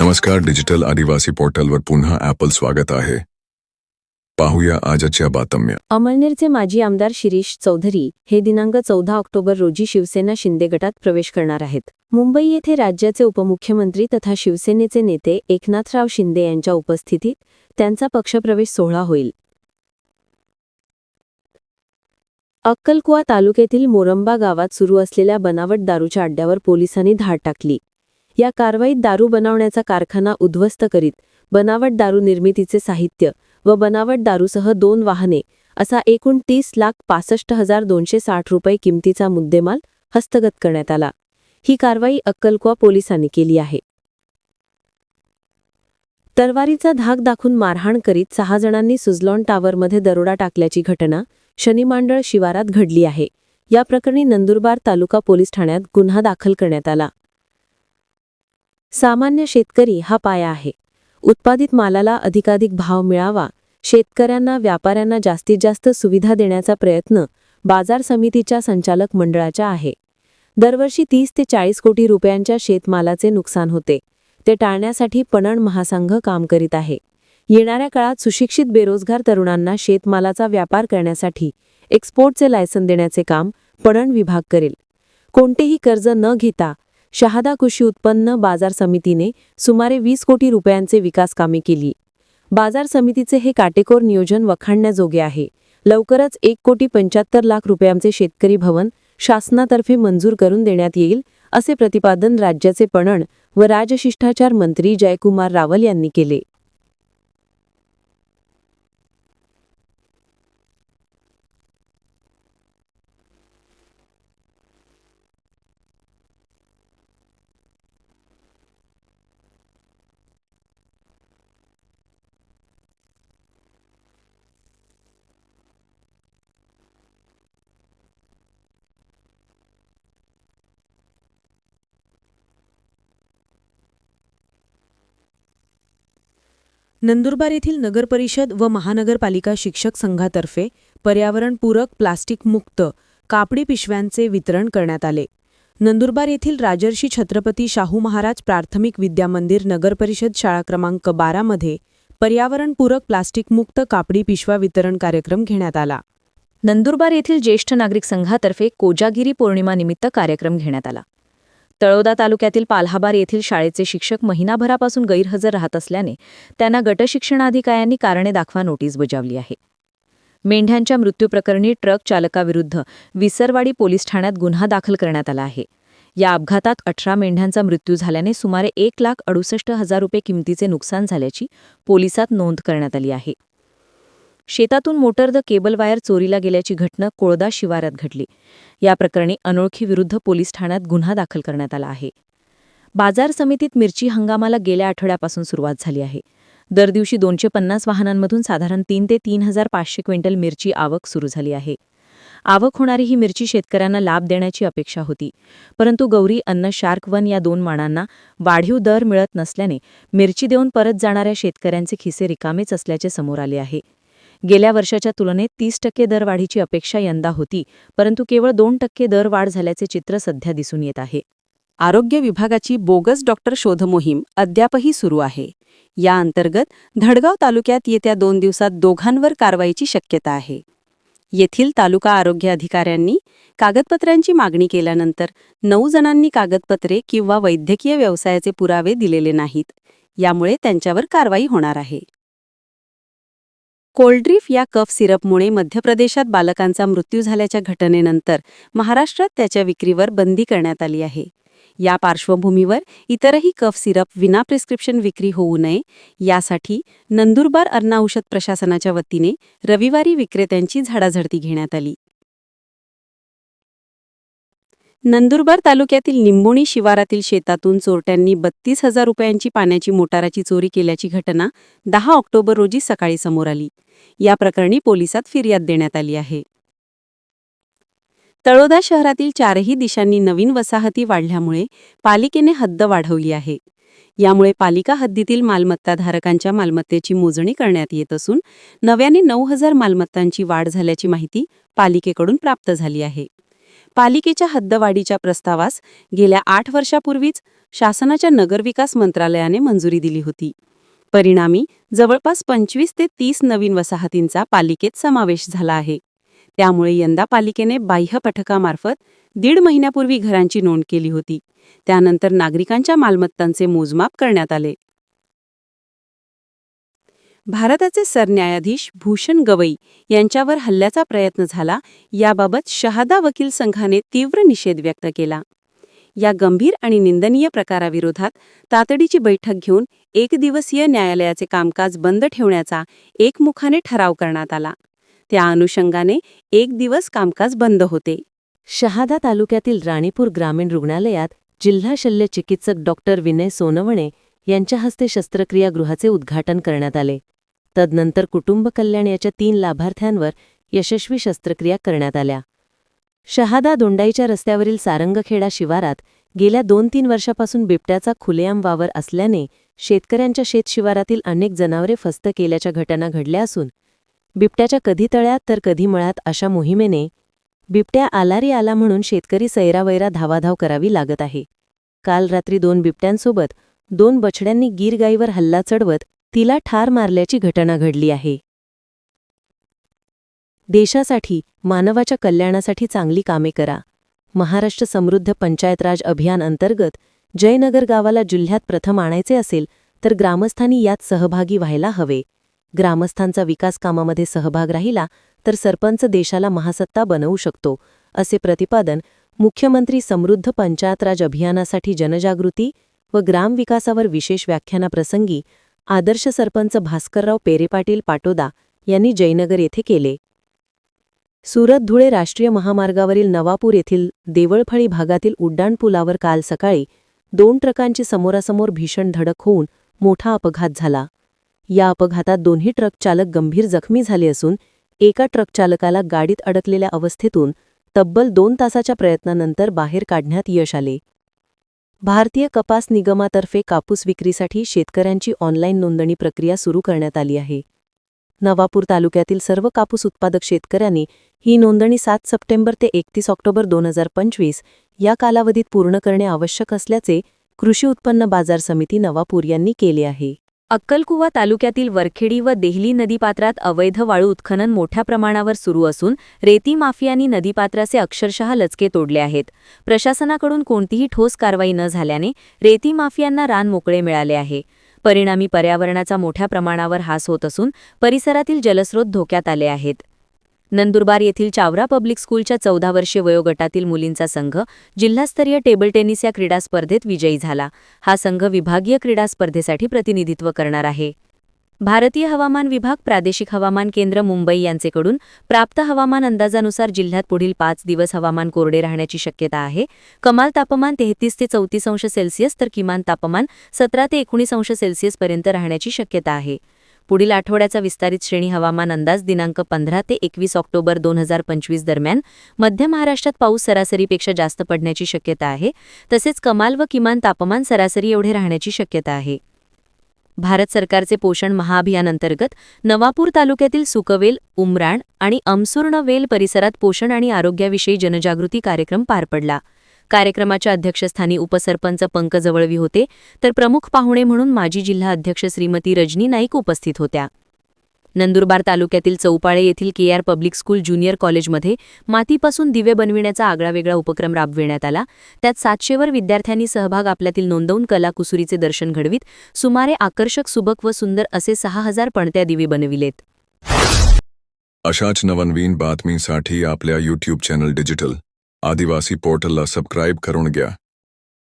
नमस्कार डिजिटल आदिवासी पोर्टलवर पुन्हा ॲपल स्वागत आहे. पाहूया आजच्या बातम्या. अमळनेरचे माजी आमदार शिरीष चौधरी हे दिनांक चौदा ऑक्टोबर रोजी शिवसेना शिंदे गटात प्रवेश करणार आहेत. मुंबई येथे राज्याचे उपमुख्यमंत्री तथा शिवसेनेचे नेते एकनाथराव शिंदे यांच्या उपस्थितीत त्यांचा पक्षप्रवेश सोहळा होईल. अक्कलकुवा तालुक्यातील मोरंबा गावात सुरू असलेल्या बनावट दारूच्या अड्ड्यावर पोलिसांनी धाड टाकली. या कारवाईत दारू बनवण्याचा कारखाना उद्ध्वस्त करीत बनावट दारू निर्मितीचे साहित्य व बनावट दारूसह दोन वाहने असा एकूण तीस लाख पासष्ट हजार दोनशे साठ रुपये किमतीचा मुद्देमाल हस्तगत करण्यात आला. ही कारवाई अक्कलकुवा पोलिसांनी केली आहे. तरवारीचा धाक दाखवून मारहाण करीत सहा जणांनी सुझलॉन टावरमध्ये दरोडा टाकल्याची घटना शनिमांडळ शिवारात घडली आहे. या प्रकरणी नंदुरबार तालुका पोलीस ठाण्यात गुन्हा दाखल करण्यात आला. सामान्य शेतकरी हा पाया आहे. उत्पादित मालाला अधिकाधिक भाव मिळावा शेतकऱ्यांना व्यापाऱ्यांना जास्तीत जास्त सुविधा देण्याचा प्रयत्न बाजार समितीच्या संचालक मंडळाच्या आहे. दरवर्षी तीस ते चाळीस कोटी रुपयांच्या शेतमालाचे नुकसान होते. ते टाळण्यासाठी पणन महासंघ काम करीत आहे. येणाऱ्या काळात सुशिक्षित बेरोजगार तरुणांना शेतमालाचा व्यापार करण्यासाठी एक्सपोर्टचे लायसन देण्याचे काम पणन विभाग करेल. कोणतेही कर्ज न घेता शहादा कृषी उत्पन्न बाजार समितीने सुमारे वीस कोटी रुपयांचे विकास कामे केली. बाजार समितीचे हे काटेकोर नियोजन वखाणण्याजोगे आहे. लवकरच एक कोटी पंच्याहत्तर लाख रुपयांचे शेतकरी भवन शासनातर्फे मंजूर करून देण्यात येईल असे प्रतिपादन राज्याचे पणन व राजशिष्टाचार मंत्री जयकुमार रावल यांनी केले. नंदुरबार येथील नगरपरिषद व महानगरपालिका शिक्षक संघातर्फे पर्यावरणपूरक प्लास्टिक मुक्त कापडी पिशव्यांचे वितरण करण्यात आले. नंदुरबार येथील राजर्षी छत्रपती शाहू महाराज प्राथमिक विद्यामंदिर नगरपरिषद शाळा क्रमांक बारामध्ये पर्यावरणपूरक प्लास्टिकमुक्त कापडी पिशव्या वितरण कार्यक्रम घेण्यात आला. नंदुरबार येथील ज्येष्ठ नागरिक संघातर्फे कोजागिरी पौर्णिमानिमित्त कार्यक्रम घेण्यात आला. तळोदा तालुक्यातील पाल्हाबार येथील शाळेचे शिक्षक महिनाभरापासून गैरहजर राहत असल्याने त्यांना गटशिक्षणाधिकाऱ्यांनी कारणे दाखवा नोटीस बजावली आहे. मेंढ्यांच्या मृत्यूप्रकरणी ट्रक चालकाविरुद्ध विसरवाडी पोलीस ठाण्यात गुन्हा दाखल करण्यात आला आहे. या अपघातात अठरा मेंढ्यांचा मृत्यू झाल्याने सुमारे एक लाख अडुसष्ट हजार रुपये किमतीचे नुकसान झाल्याची पोलिसात नोंद करण्यात आली आहे. शेतातून मोटर द केबल वायर चोरीला गेल्याची घटना कोळदा शिवारात घडली. या प्रकरणी अनोळखी विरुद्ध पोलीस ठाण्यात गुन्हा दाखल करण्यात आला आहे. बाजार समितीत मिरची हंगामाला गेल्या आठवड्यापासून सुरुवात झाली आहे. दर दिवशी दोनशे पन्नास वाहनांमधून साधारण तीन ते तीन हजार पाचशे क्विंटल मिरची आवक सुरू झाली आहे. आवक होणारी ही मिरची शेतकऱ्यांना लाभ देण्याची अपेक्षा होती. परंतु गौरी अन्न शार्क वन या दोन माणांना वाढीव दर मिळत नसल्याने मिरची देऊन परत जाणाऱ्या शेतकऱ्यांचे खिसे रिकामेच असल्याचे समोर आले आहे. गेल्या वर्षाच्या तुलनेत तीस टक्के दरवाढीची अपेक्षा यंदा होती परंतु केवळ दोन टक्के दरवाढ झाल्याचे चित्र सध्या दिसून येत आहे. आरोग्य विभागाची बोगस डॉक्टर शोध मोहीम अद्यापही सुरू आहे. या अंतर्गत धडगाव तालुक्यात येत्या दोन दिवसात दोघांवर कारवाईची शक्यता आहे. येथील तालुका आरोग्य अधिकाऱ्यांनी कागदपत्रांची मागणी केल्यानंतर नऊ जणांनी कागदपत्रे किंवा वैद्यकीय व्यवसायाचे पुरावे दिलेले नाहीत. यामुळे त्यांच्यावर कारवाई होणार आहे. कोल्ड्रीफ या कफ सिरपमुळे मध्य प्रदेशात बालकांचा मृत्यू झाल्याच्या घटनेनंतर महाराष्ट्रात त्याच्या विक्रीवर बंदी करण्यात आली आहे. या पार्श्वभूमीवर इतरही कफ सिरप विना प्रिस्क्रिप्शन विक्री होऊ नये यासाठी नंदुरबार अन्न औषध प्रशासनाच्या वतीने रविवारी विक्रेत्यांची झाडाझडती घेण्यात आली. नंदुरबार तालुक्यातील निंबोणी शिवारातील शेतातून चोरट्यांनी बत्तीस हजार रुपयांची पाण्याची मोटाराची चोरी केल्याची घटना दहा ऑक्टोबर रोजी सकाळी समोर आली. या प्रकरणी पोलिसात फिर्याद देण्यात आली आहे. तळोदा शहरातील चारही दिशांनी नवीन वसाहती वाढल्यामुळे पालिकेने हद्द वाढवली आहे. यामुळे पालिका हद्दीतील मालमत्ताधारकांच्या मालमत्तेची मोजणी करण्यात येत असून नव्याने नऊ हजार मालमत्तांची वाढ झाल्याची माहिती पालिकेकडून प्राप्त झाली आहे. पालिकेच्या हद्दवाढीच्या प्रस्तावास गेल्या आठ वर्षापूर्वीच शासनाच्या नगरविकास मंत्रालयाने मंजुरी दिली होती. परिणामी जवळपास पंचवीस ते तीस नवीन वसाहतींचा पालिकेत समावेश झाला आहे. त्यामुळे यंदा पालिकेने बाह्य पथकामार्फत दीड महिन्यापूर्वी घरांची नोंद केली होती. त्यानंतर नागरिकांच्या मालमत्तांचे मोजमाप करण्यात आले. भारताचे सरन्यायाधीश भूषण गवई यांच्यावर हल्ल्याचा प्रयत्न झाला याबाबत शहादा वकील संघाने तीव्र निषेध व्यक्त केला. या गंभीर आणि निंदनीय प्रकाराविरोधात तातडीची बैठक घेऊन एक दिवसीय न्यायालयाचे कामकाज बंद ठेवण्याचा एकमुखाने ठराव करण्यात आला. त्या अनुषंगाने एक दिवस कामकाज बंद होते. शहादा तालुक्यातील राणीपूर ग्रामीण रुग्णालयात जिल्हा शल्य चिकित्सक डॉक्टर विनय सोनवणे यांच्या हस्ते शस्त्रक्रियागृहाचे उद्घाटन करण्यात आले. तदनंतर कुटुंब कल्याण याच्या तीन लाभार्थ्यांवर यशस्वी शस्त्रक्रिया करण्यात आल्या. शहादा दोंडाईच्या रस्त्यावरील सारंगखेडा शिवारात गेल्या दोन तीन वर्षापासून बिबट्याचा खुलेआम वावर असल्याने शेतकऱ्यांच्या शेतशिवारातील अनेक जनावरे फस्त केल्याच्या घटना घडल्या असून बिबट्याच्या कधी तळ्यात तर कधी मळ्यात अशा मोहिमेने बिबट्या आलारी आला म्हणून शेतकरी सैरावैरा धावाधाव करावी लागत आहे. काल रात्री दोन बिबट्यांसोबत दोन बछड्यांनी गीरगाईवर हल्ला चढवत तिला ठार मारल्याची घटना घडली आहे. देशासाठी मानवाच्या कल्याणासाठी चांगली कामे करा. महाराष्ट्र समृद्ध पंचायत राज अभियान अंतर्गत जयनगर गावाला जिल्ह्यात प्रथम आणायचे असेल तर ग्रामस्थांनी यात सहभागी व्हायला हवे. ग्रामस्थांचा विकास कामामध्ये सहभाग राहिला तर सरपंच देशाला महासत्ता बनवू शकतो असे प्रतिपादन मुख्यमंत्री समृद्ध पंचायत राज अभियानासाठी जनजागृती व ग्रामविकासावर विशेष व्याख्यानाप्रसंगी आदर्श सरपंच भास्करराव पेरेपाटील पाटोदा यांनी जयनगर येथे केले. सुरत धुळे राष्ट्रीय महामार्गावरील नवापूर येथील देवळफळी भागातील उड्डाणपुलावर काल सकाळी दोन ट्रकांची समोरासमोर भीषण धडक होऊन मोठा अपघात झाला. या अपघातात दोन्ही ट्रक चालक गंभीर जखमी झाले असून एका ट्रक चालकाला गाडीत अडकलेल्या अवस्थेतून तब्बल दोन तासाच्या प्रयत्नानंतर बाहेर काढण्यात यश आले. भारतीय कपास निगमातर्फे कापूस विक्रीसाठी शेतकऱ्यांची ऑनलाईन नोंदणी प्रक्रिया सुरू करण्यात आली आहे. नवापूर तालुक्यातील सर्व कापूस उत्पादक शेतकऱ्यांनी ही नोंदणी सात सप्टेंबर ते एकतीस ऑक्टोबर दोन हजार पंचवीस या कालावधीत पूर्ण करणे आवश्यक असल्याचे कृषी उत्पन्न बाजार समिती नवापूर यांनी केले आहे. अक्कलकुवा तालुक्यातील वरखेडी व देहली नदीपात्रात अवैध वाळू उत्खनन मोठ्या प्रमाणावर सुरू असून रेती माफियांनी नदीपात्राचे अक्षरशः लचके तोडले आहेत. प्रशासनाकडून कोणतीही ठोस कारवाई न झाल्याने रेती माफियांना रान मोकळे मिळाले आहे. परिणामी पर्यावरणाचा मोठ्या प्रमाणावर हास होत असून परिसरातील जलस्रोत धोक्यात आले आहेत. नंदुरबार येथील चावरा पब्लिक स्कूलच्या चौदा वर्षीय वयोगटातील मुलींचा संघ जिल्हास्तरीय टेबल टेनिस या क्रीडा स्पर्धेत विजयी झाला. हा संघ विभागीय क्रीडा स्पर्धेसाठी प्रतिनिधित्व करणार आहे. भारतीय हवामान विभाग प्रादेशिक हवामान केंद्र मुंबई यांचेकडून प्राप्त हवामान अंदाजानुसार जिल्ह्यात पुढील पाच दिवस हवामान कोरडे राहण्याची शक्यता आहे. कमाल तापमान तेहतीस ते चौतीस अंश सेल्सिअस तर किमान तापमान सतरा ते एकोणीस अंश सेल्सिअसपर्यंत राहण्याची शक्यता आहे. पुढील आठवड्याचा विस्तारित श्रेणी हवामान अंदाज दिनांक पंधरा ते एकवीस ऑक्टोबर दोन हजार पंचवीस दरम्यान. मध्य महाराष्ट्रात पाऊस सरासरीपेक्षा जास्त पडण्याची शक्यता आहे. तसेच कमाल व किमान तापमान सरासरी एवढे राहण्याची शक्यता आहे. भारत सरकारचे पोषण महाअभियान अंतर्गत नवापूर तालुक्यातील सुकवेल उमराण आणि अमसुर्ण वेल परिसरात पोषण आणि आरोग्याविषयी जनजागृती कार्यक्रम पार पडला. कार्यक्रमाच्या अध्यक्षस्थानी उपसरपंच पंकज जवळवी होते तर प्रमुख पाहुणे म्हणून माजी जिल्हा अध्यक्ष श्रीमती रजनी नाईक उपस्थित होत्या. नंदुरबार तालुक्यातील चौपाळे येथील K R public school junior कॉलेजमध्ये मातीपासून दिवे बनविण्याचा आगळावेगळा उपक्रम राबविण्यात आला. त्यात सातशेवर विद्यार्थ्यांनी सहभाग आपल्यातील नोंदवून कलाकुसुरीचे दर्शन घडवीत. सुमारे आकर्षक सुबक व सुंदर असे सहा हजार पणत्या दिवे बनविलेत. अशाच नवनवीन बातमीसाठी आपल्या यूट्यूब चॅनल डिजिटल आदिवासी पोर्टलला सबस्क्राईब करून घ्या.